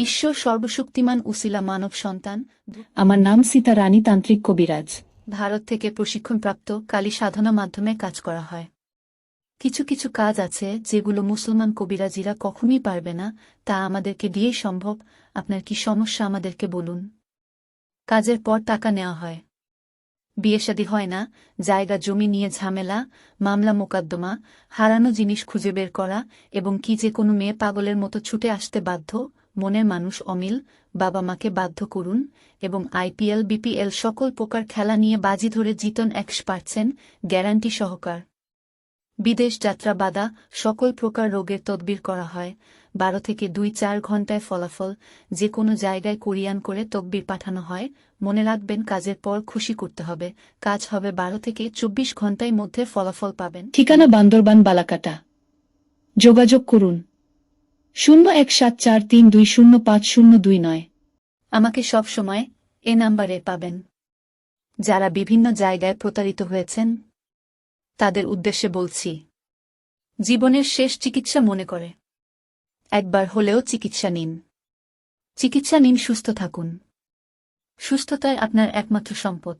ঈশ্বর সর্বশক্তিমান উসিলা মানব সন্তান। আমার নাম সীতা রানী তান্ত্রিক কবিরাজ। ভারত থেকে প্রশিক্ষণপ্রাপ্ত কালী সাধনা মাধ্যমে কাজ করা হয়। কিছু কিছু কাজ আছে যেগুলো মুসলমান কবিরাজিরা কখনই পারবে না, তা আমাদেরকে দিয়েই সম্ভব। আপনার কি সমস্যা আমাদেরকে বলুন। কাজের পর টাকা নেওয়া হয়। বিয়ে শাদী হয় না, জায়গা, জমি নিয়ে ঝামেলা, মামলা মোকদ্দমা, হারানো জিনিস খুঁজে বের করা এবং কি যে কোনো মেয়ে পাগলের মতো ছুটে আসতে বাধ্য। মনের মানুষ অমিল, বাবা মাকে বাধ্য করুন এবং আইপিএল, বিপিএল সকল প্রকার খেলা নিয়ে বাজি ধরে জিতন একশ পার্সেন্ট গ্যারান্টি সহকার। বিদেশ যাত্রা বাদা সকল প্রকার রোগের তদবির করা হয়। বারো থেকে দুই চার ঘন্টায় ফলাফল যে কোনো জায়গায় কোরিয়ান করে তকবির পাঠানো হয়। মনে রাখবেন, কাজের পর খুশি করতে হবে। কাজ হবে বারো থেকে চব্বিশ ঘন্টায় মধ্যে ফলাফল পাবেন। ঠিকানা বান্দরবান, বালাকাটা। যোগাযোগ করুন। শূন্য এক সাত চার তিন দুই শূন্য পাঁচ শূন্য দুই নয়। আমাকে সব সময় এ নাম্বারে পাবেন। যারা বিভিন্ন জায়গায় প্রতারিত হয়েছেন, তাদের উদ্দেশ্যে বলছি, জীবনের শেষ চিকিৎসা মনে করে। একবার হলেও চিকিৎসা নিন। চিকিৎসা নিন, সুস্থ থাকুন। সুস্থতায় আপনার একমাত্র সম্পদ।